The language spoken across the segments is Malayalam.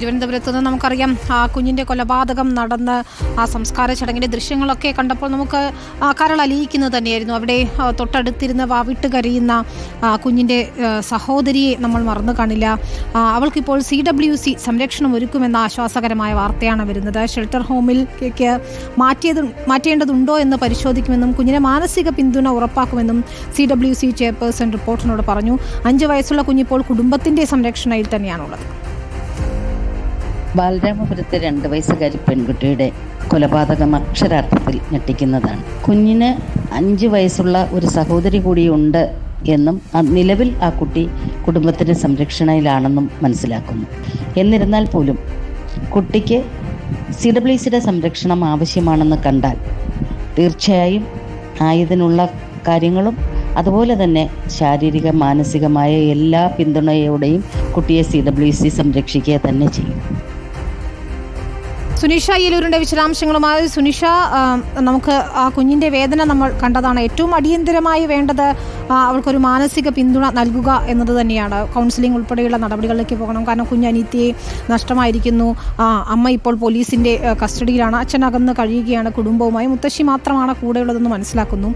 തിരുവനന്തപുരത്ത് നിന്ന് നമുക്കറിയാം ആ കുഞ്ഞിന്റെ കൊലപാതകം നടന്ന് ആ സംസ്കാര ചടങ്ങിന്റെ ദൃശ്യങ്ങളൊക്കെ കണ്ടപ്പോൾ നമുക്ക് ആ കരളലിയിക്കുന്നത് തന്നെയായിരുന്നു. അവിടെ തൊട്ടടുത്തിരുന്ന വാവിട്ട് കരയുന്ന കുഞ്ഞിന്റെ സഹോദരിയെ നമ്മൾ മറന്നു കാണില്ല. അവൾക്കിപ്പോൾ സി ഡബ്ല്യു സി സംരക്ഷണം ഒരുക്കുമെന്ന ആശ്വാസകരമായ വാർത്തയാണ് വരുന്നത്. ഷെൽട്ടർ ഹോമിലേക്ക് മാറ്റിയത് മാറ്റേണ്ടതുണ്ടോ എന്ന് പരിശോധിക്കുമെന്നും കുഞ്ഞിനെ മാനസിക പിന്തുണ ഉറപ്പാക്കുമെന്നും സി ഡബ്ല്യു സി ചെയർപേഴ്സൺ റിപ്പോർട്ടിനോട് പറഞ്ഞു. അഞ്ച് വയസ്സുള്ള കുഞ്ഞിപ്പോൾ കുടുംബത്തിന്റെ സംരക്ഷണയിൽ തന്നെയാണുള്ളത്. ബാലരാമപുരത്തെ രണ്ട് വയസ്സുകാരി പെൺകുട്ടിയുടെ കൊലപാതകം അക്ഷരാർത്ഥത്തിൽ ഞെട്ടിക്കുന്നതാണ്. കുഞ്ഞിന് അഞ്ച് വയസ്സുള്ള ഒരു സഹോദരി കൂടിയുണ്ട് എന്നും നിലവിൽ ആ കുട്ടി കുടുംബത്തിന്റെ സംരക്ഷണയിലാണെന്നും മനസ്സിലാക്കുന്നു. എന്നിരുന്നാൽ പോലും കുട്ടിക്ക് സി ഡബ്ല്യു സിയുടെ സംരക്ഷണം ആവശ്യമാണെന്ന് കണ്ടാൽ തീർച്ചയായും ആയതിനുള്ള കാര്യങ്ങളും അതുപോലെ തന്നെ ശാരീരിക മാനസികമായ എല്ലാ പിന്തുണയോടെയും കുട്ടിയെ സി ഡബ്ല്യു സി സംരക്ഷിക്കുക തന്നെ ചെയ്യും. സുനിഷ അയ്യലൂരിന്റെ വിശദാംശങ്ങളുമായി. സുനിഷ നമുക്ക് ആ കുഞ്ഞിന്റെ വേദന നമ്മൾ കണ്ടതാണ്. ഏറ്റവും അടിയന്തരമായി വേണ്ടത് അവൾക്കൊരു മാനസിക പിന്തുണ നൽകുക എന്നത് തന്നെയാണ്. കൗൺസിലിംഗ് ഉൾപ്പെടെയുള്ള നടപടികളിലേക്ക് പോകണം. കാരണം കുഞ്ഞ് അനീത്തിയെ നഷ്ടമായിരിക്കുന്നു. അമ്മ ഇപ്പോൾ പോലീസിന്റെ കസ്റ്റഡിയിലാണ്. അച്ഛനകന്ന് കഴിയുകയാണ് കുടുംബവുമായി. മുത്തശ്ശി മാത്രമാണ് കൂടെയുള്ളതെന്ന് മനസ്സിലാക്കുന്നു.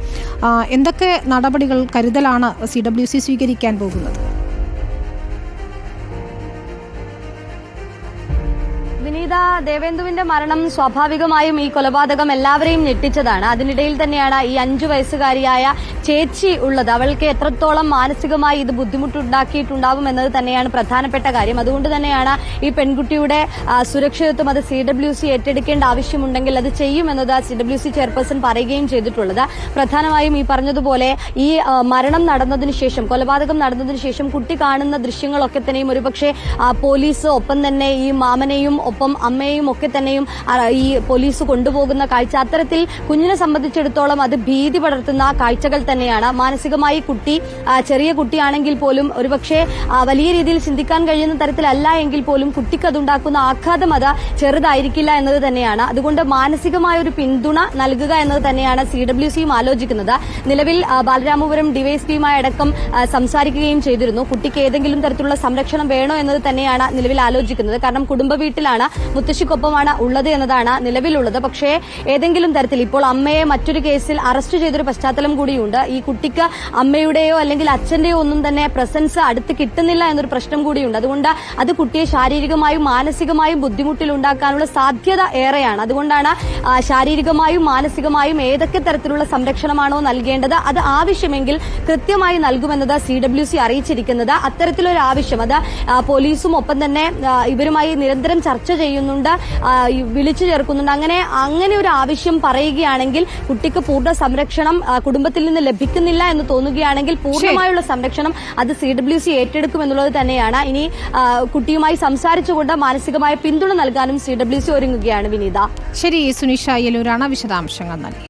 എന്തൊക്കെ നടപടികൾ കരുതലാണ് സി ഡബ്ല്യു സി സ്വീകരിക്കാൻ പോകുന്നത്? വിനീത ദേവേന്ദുവിന്റെ മരണം സ്വാഭാവികമായും ഈ കൊലപാതകം എല്ലാവരെയും ഞെട്ടിച്ചതാണ്. അതിനിടയിൽ തന്നെയാണ് ഈ അഞ്ചു വയസ്സുകാരിയായ ചേച്ചി ഉള്ളത്. അവൾക്ക് എത്രത്തോളം മാനസികമായി ഇത് ബുദ്ധിമുട്ടുണ്ടാക്കിയിട്ടുണ്ടാവും എന്നത് തന്നെയാണ് പ്രധാനപ്പെട്ട കാര്യം. അതുകൊണ്ട് തന്നെയാണ് ഈ പെൺകുട്ടിയുടെ സുരക്ഷിതത്വം അത് സി ഡബ്ല്യു സി ഏറ്റെടുക്കേണ്ട ആവശ്യമുണ്ടെങ്കിൽ അത് ചെയ്യുമെന്നത് സി ഡബ്ല്യു സി ചെയർപേഴ്സൺ പറയുകയും ചെയ്തിട്ടുള്ളത്. പ്രധാനമായും ഈ പറഞ്ഞതുപോലെ ഈ മരണം നടന്നതിന് ശേഷം കൊലപാതകം നടന്നതിന് ശേഷം കുട്ടി കാണുന്ന ദൃശ്യങ്ങളൊക്കെ തന്നെയും ഒരുപക്ഷെ പോലീസ് ഒപ്പം തന്നെ ഈ മാമനെയും ഒപ്പം അമ്മയെയും ഒക്കെ തന്നെയും ഈ പോലീസ് കൊണ്ടുപോകുന്ന കാഴ്ച. അത്തരത്തിൽ കുഞ്ഞിനെ സംബന്ധിച്ചിടത്തോളം അത് ഭീതി പടർത്തുന്ന കാഴ്ചകൾ തന്നെയാണ്. മാനസികമായി കുട്ടി ചെറിയ കുട്ടിയാണെങ്കിൽ പോലും ഒരുപക്ഷെ വലിയ രീതിയിൽ ചിന്തിക്കാൻ കഴിയുന്ന തരത്തിലല്ല എങ്കിൽ പോലും കുട്ടിക്ക് അതുണ്ടാക്കുന്ന ആഘാതം അത് ചെറുതായിരിക്കില്ല എന്നത് തന്നെയാണ്. അതുകൊണ്ട് മാനസികമായ ഒരു പിന്തുണ നൽകുക എന്നത് തന്നെയാണ് സി ഡബ്ല്യു സിയും ആലോചിക്കുന്നത്. നിലവിൽ ബാലരാമപുരം ഡിവൈഎസ്പിയുമായി അടക്കം സംസാരിക്കുകയും ചെയ്തിരുന്നു. കുട്ടിക്ക് ഏതെങ്കിലും തരത്തിലുള്ള സംരക്ഷണം വേണോ എന്നത് തന്നെയാണ് നിലവിൽ ആലോചിക്കുന്നത്. കാരണം കുടുംബ വീട്ടിലാണ് മുത്തശ്ശിക്കൊപ്പമാണ് ഉള്ളത് എന്നതാണ് നിലവിലുള്ളത്. പക്ഷേ ഏതെങ്കിലും തരത്തിൽ ഇപ്പോൾ അമ്മയെ മറ്റൊരു കേസിൽ അറസ്റ്റ് ചെയ്തൊരു പശ്ചാത്തലം കൂടിയുണ്ട്. ഈ കുട്ടിക്ക് അമ്മയുടെയോ അല്ലെങ്കിൽ അച്ഛന്റെയോ ഒന്നും തന്നെ പ്രസൻസ് അടുത്ത് കിട്ടുന്നില്ല എന്നൊരു പ്രശ്നം കൂടിയുണ്ട്. അതുകൊണ്ട് അത് കുട്ടിയെ ശാരീരികമായും മാനസികമായും ബുദ്ധിമുട്ടിലുണ്ടാക്കാനുള്ള സാധ്യത ഏറെയാണ്. അതുകൊണ്ടാണ് ശാരീരികമായും മാനസികമായും ഏതൊക്കെ തരത്തിലുള്ള സംരക്ഷണമാണോ നൽകേണ്ടത് അത് ആവശ്യമെങ്കിൽ കൃത്യമായി നൽകുമെന്നത് സി ഡബ്ല്യു സി അറിയിച്ചിരിക്കുന്നത്. അത്തരത്തിലൊരു ആവശ്യം അത് പോലീസും ഒപ്പം തന്നെ ഇവരുമായി നിരന്തരം ചർച്ച ചെയ്യുന്നുണ്ട് വിളിച്ചു ചേർക്കുന്നുണ്ട്. അങ്ങനെ അങ്ങനെ ഒരു ആവശ്യം പറയുകയാണെങ്കിൽ കുട്ടിക്ക് പൂർണ സംരക്ഷണം കുടുംബത്തിൽ നിന്ന് ലഭിക്കുന്നില്ല എന്ന് തോന്നുകയാണെങ്കിൽ പൂർണമായുള്ള സംരക്ഷണം അത് സി ഡബ്ല്യു സി ഏറ്റെടുക്കും എന്നുള്ളത് തന്നെയാണ്. ഇനി കുട്ടിയുമായി സംസാരിച്ചുകൊണ്ട് മാനസികമായ പിന്തുണ നൽകാനും സി ഡബ്ല്യു സി ഒരുങ്ങുകയാണ് വിനീത. ശരി സുനിഷ അയ്യലൂരാണ് വിശദാംശങ്ങൾ നൽകി.